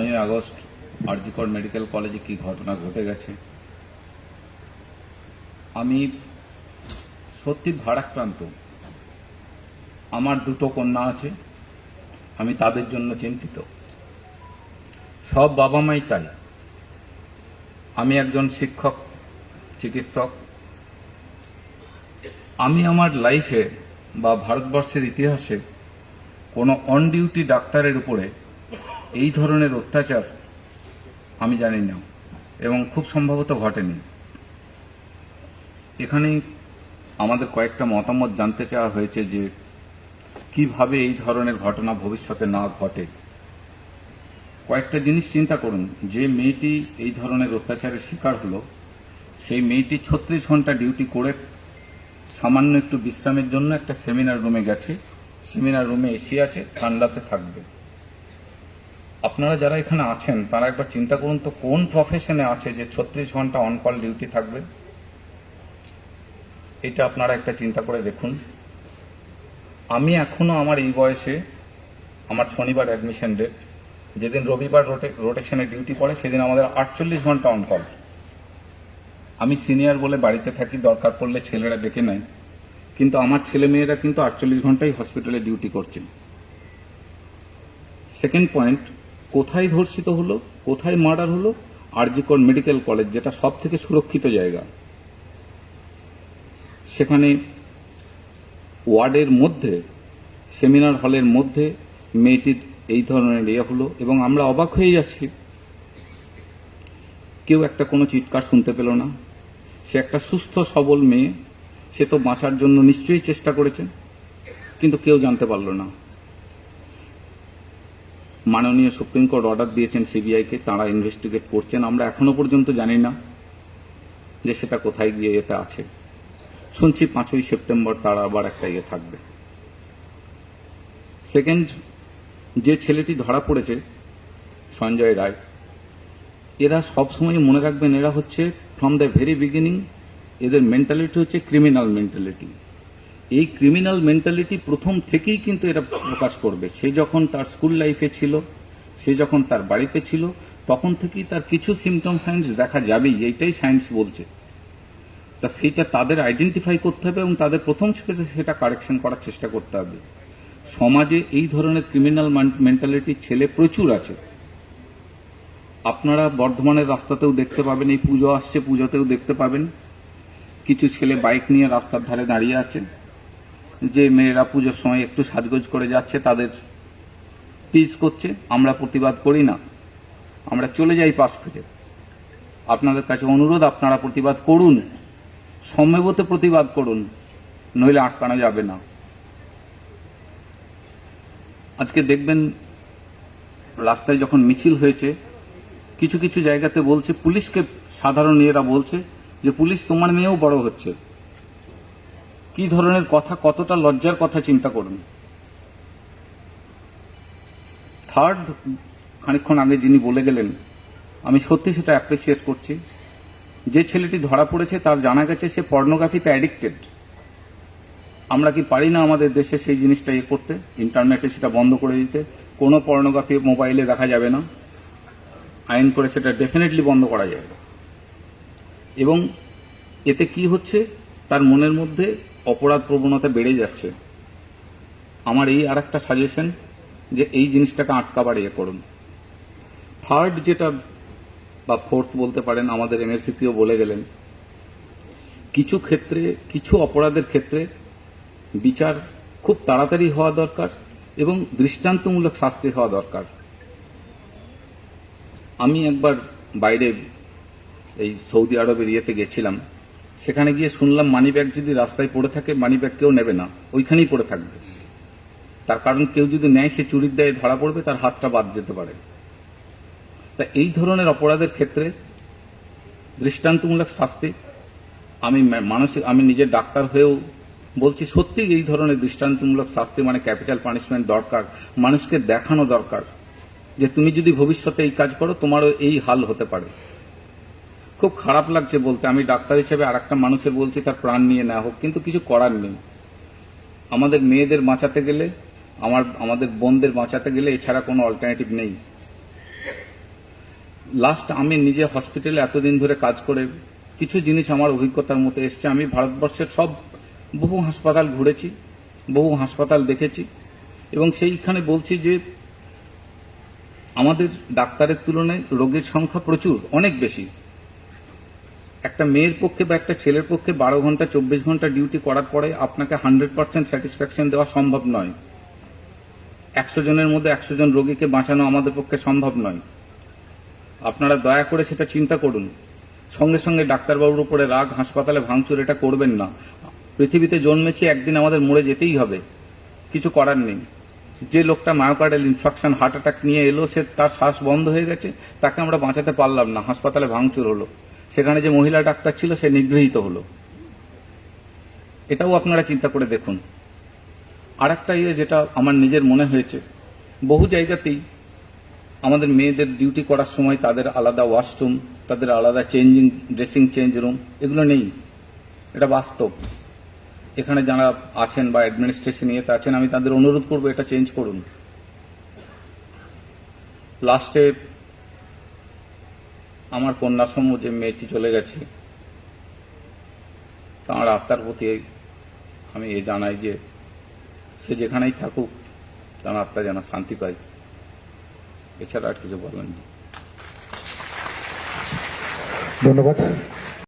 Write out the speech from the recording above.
নয়ই August RG Kar medical কলেজে কি ঘটনা ঘটে গেছে? আমি সত্যি ভারাক্রান্ত। আমার দুটো কন্যা আছে, আমি তাদের জন্য চিন্তিত। সব বাবা মাই তাই। আমি একজন শিক্ষক, চিকিৎসক। আমি আমার লাইফে বা ভারতবর্ষের ইতিহাসে কোনো অন ডিউটি ডাক্তারের উপরে এই ধরনের অত্যাচার আমি জানি না এবং খুব সম্ভবত ঘটেনি। এখানে আমাদের কয়েকটা মতামত জানতে চাওয়া হয়েছে যে কীভাবে এই ধরনের ঘটনা ভবিষ্যতে না ঘটে। কয়েকটা জিনিস চিন্তা করুন, যে মেয়েটি এই ধরনের অত্যাচারের শিকার হলো, সেই মেয়েটি ছত্রিশ ঘণ্টা ডিউটি করে সামান্য একটু বিশ্রামের জন্য একটা সেমিনার রুমে গেছে। সেমিনার রুমে এসি আছে, ঠান্ডাতে থাকবে। আপনারা যারা এখানে আছেন, তারা একবার চিন্তা করুন তো কোন প্রফেশনে আছে যে ছত্রিশ ঘণ্টা অন কল ডিউটি থাকবে? এটা আপনারা একটা চিন্তা করে দেখুন। আমি এখনও আমার এই বয়সে আমার শনিবার অ্যাডমিশন ডেট যেদিন রবিবার রোটেশনে ডিউটি পড়ে, সেদিন আমাদের আটচল্লিশ ঘণ্টা অন কল আমি সিনিয়র বলে বাড়িতে থাকি, দরকার পড়লে ছেলেরা ডেকে নেয়। কিন্তু আমার ছেলে মেয়েরা কিন্তু আটচল্লিশ ঘন্টাই হসপিটালে ডিউটি করছেন সেকেন্ড পয়েন্ট কোথায় ধর্ষিত হলো, কোথায় মার্ডার হলো, আরজিকর মেডিকেল কলেজ, যেটা সব থেকে সুরক্ষিত জায়গা। সেখানে ওয়ার্ডের মধ্যে, সেমিনার হলের মধ্যে মেয়েটির এই ধরনের ইয়ে হলো এবং আমরা অবাক হয়ে যাচ্ছি। কেউ একটা কোনো চিৎকার শুনতে পেল না। সে একটা সুস্থ, সবল মেয়ে। সে তো বাঁচার জন্য নিশ্চয়ই চেষ্টা করেছে, কিন্তু কেউ জানতে পারল না। মাননীয় সুপ্রিম কোর্ট অর্ডার দিয়েছেন সিবিআইকে তারা ইনভেস্টিগেট করছেন। আমরা এখনও পর্যন্ত জানি না যে সেটা কোথায় গিয়ে এটা আছে। শুনছি পাঁচই সেপ্টেম্বর তারা আবার একটা ইয়ে থাকবে। সেকেন্ড, যে ছেলেটি ধরা পড়েছে, সঞ্জয় রায়, এরা সবসময় মনে রাখবেন এরা হচ্ছে ফ্রম দ্য ভেরি বিগিনিং এদের মেন্টালিটি হচ্ছে ক্রিমিনাল মেন্টালিটি এই ক্রিমিনাল মেন্টালিটি প্রথম থেকেই কিন্তু এরা প্রকাশ করবে। সে যখন তার স্কুল লাইফে ছিল, সে যখন তার বাড়িতে ছিল, তখন থেকেই তার কিছু সিমটম সাইন্স দেখা যাবেই, এইটাই সায়েন্স বলছে। তা সেইটা তাদের আইডেন্টিফাই করতে হবে এবং তাদের প্রথম সেটা কারেকশন করার চেষ্টা করতে হবে। সমাজে এই ধরনের ক্রিমিনাল মেন্টালিটির ছেলে প্রচুর আছে। আপনারা বর্ধমানের রাস্তাতেও দেখতে পাবেন, এই পুজো আসছে, পুজোতেও দেখতে পাবেন। কিছু ছেলে বাইক নিয়ে রাস্তার ধারে দাঁড়িয়ে আছে। যে মেয়েরা পুজোর সময় একটু সাজগোজ করে যাচ্ছে, তাদের টিজ করছে। আমরা প্রতিবাদ করি না। আমরা চলে যাই পাশ ফিরে আপনাদের কাছে অনুরোধ, আপনারা প্রতিবাদ করুন। সম্ভবত প্রতিবাদ করুন, নইলে আটকানো যাবে না। আজকে দেখবেন, রাস্তায় যখন মিছিল হয়েছে, কিছু কিছু জায়গাতে বলছে, পুলিশকে সাধারণ ইয়েরা বলছে যে, পুলিশ তোমার মেয়েও বড় হচ্ছে। কি ধরনের কথা, কতটা লজ্জার কথা চিন্তা করুন। থার্ড খানিকক্ষণ আগে যিনি বলে গেলেন, আমি সত্যি সেটা অ্যাপ্রিসিয়েট করছি। যে ছেলেটি ধরা পড়েছে, তার জানা গেছে সে পর্নোগ্রাফিতে অ্যাডিক্টেড আমরা কি পারি না আমাদের দেশে সেই জিনিসটা ইয়ে করতে ইন্টারনেটে সেটা বন্ধ করে দিতে? কোনো পর্নোগ্রাফি মোবাইলে দেখা যাবে না। আইন করে সেটা ডেফিনেটলি বন্ধ করা যাবে এবং এতে কি হচ্ছে? তার মনের মধ্যে অপরাধ প্রবণতা বেড়ে যাচ্ছে। আমার এই আর একটা সাজেশন যে এই জিনিসটাকে আটকাবার ইয়ে করুন থার্ড যেটা বা ফোর্থ বলতে পারেন, আমাদের এমএফিপিও বলে গেলেন, কিছু ক্ষেত্রে, কিছু অপরাধের ক্ষেত্রে বিচার খুব তাড়াতাড়ি হওয়া দরকার এবং দৃষ্টান্তমূলক শাস্তি হওয়া দরকার। আমি একবার বাইরে এই সৌদি আরবের ইয়েতে গেছিলাম। সেখানে গিয়ে শুনলাম মানি ব্যাগ যদি রাস্তায় পড়ে থাকে মানি ব্যাগ কেউ নেবে না। ওইখানেই পড়ে থাকবে। তার কারণ কেউ যদি নেয়, সে চুরির দায়ে ধরা পড়বে, তার হাতটা বাদ যেতে পারে। তা এই ধরনের অপরাধের ক্ষেত্রে দৃষ্টান্তমূলক শাস্তি, আমি মানসিক আমি নিজের ডাক্তার হয়েও বলছি সত্যি এই ধরনের দৃষ্টান্তমূলক শাস্তি মানে ক্যাপিটাল পানিশমেন্ট দরকার, মানুষকে দেখানো দরকার, যে তুমি যদি ভবিষ্যতে এই কাজ করো, তোমারও এই হাল হতে পারে। খুব খারাপ লাগছে বলতে। আমি ডাক্তার হিসেবে আর একটা মানুষের বলছি, তার প্রাণ নিয়ে নেওয়া হোক, কিন্তু কিছু করার নেই। আমাদের মেয়েদের বাঁচাতে গেলে, আমার, আমাদের বোনদের বাঁচাতে গেলে এছাড়া কোনো অল্টারনেটিভ নেই। লাস্ট আমি নিজে হসপিটালে এতদিন ধরে কাজ করে, কিছু জিনিস আমার অভিজ্ঞতার মতো এসছে। আমি ভারতবর্ষের সব, বহু হাসপাতাল ঘুরেছি, বহু হাসপাতাল দেখেছি, এবং সেইখানে বলছি যে, আমাদের ডাক্তারের তুলনায় রোগীর সংখ্যা প্রচুর, অনেক বেশি। একটা মেয়ের পক্ষে বা একটা ছেলের পক্ষে বারো ঘণ্টা, চব্বিশ ঘণ্টা ডিউটি করার পরে আপনাকে হান্ড্রেড পার্সেন্ট স্যাটিসফ্যাকশন দেওয়া সম্ভব নয়। একশো জনের মধ্যে একশো জন রোগীকে বাঁচানো আমাদের পক্ষে সম্ভব নয়। আপনারা দয়া করে সেটা চিন্তা করুন। সঙ্গে সঙ্গে ডাক্তারবাবুর উপরে রাগ, হাসপাতালে ভাঙচুর, এটা করবেন না। পৃথিবীতে জন্মেছি একদিন আমাদের মরে যেতেই হবে। কিছু করার নেই। যে লোকটা মায়োকার্ডাল ইনফ্রাকশন হার্ট অ্যাটাক নিয়ে এলো, সে তার শ্বাস বন্ধ হয়ে গেছে, তাকে আমরা বাঁচাতে পারলাম না। হাসপাতালে ভাঙচুর হলো। সেখানে যে মহিলা ডাক্তার ছিল, সে নিগৃহীত হলো। এটাও আপনারা চিন্তা করে দেখুন। আর একটা ইয়ে যেটা আমার নিজের মনে হয়েছে, বহু জায়গাতেই আমাদের মেয়েদের ডিউটি করার সময় তাদের আলাদা ওয়াশরুম, তাদের আলাদা চেঞ্জিং, ড্রেসিং চেঞ্জ রুম, এগুলো নেই। এটা বাস্তব। এখানে যারা আছেন বা অ্যাডমিনিস্ট্রেশন ইয়েতে আছেন, আমি তাদের অনুরোধ করব এটা চেঞ্জ করুন। লাস্টে আমার কন্যাসম যে মেয়েটি চলে গেছে, তাঁর আত্মার প্রতি আমি এ জানাই যে সে যেখানেই থাকুক, তার আত্মা যেন শান্তি পায়। এছাড়া আর কিছু বলেন ধন্যবাদ।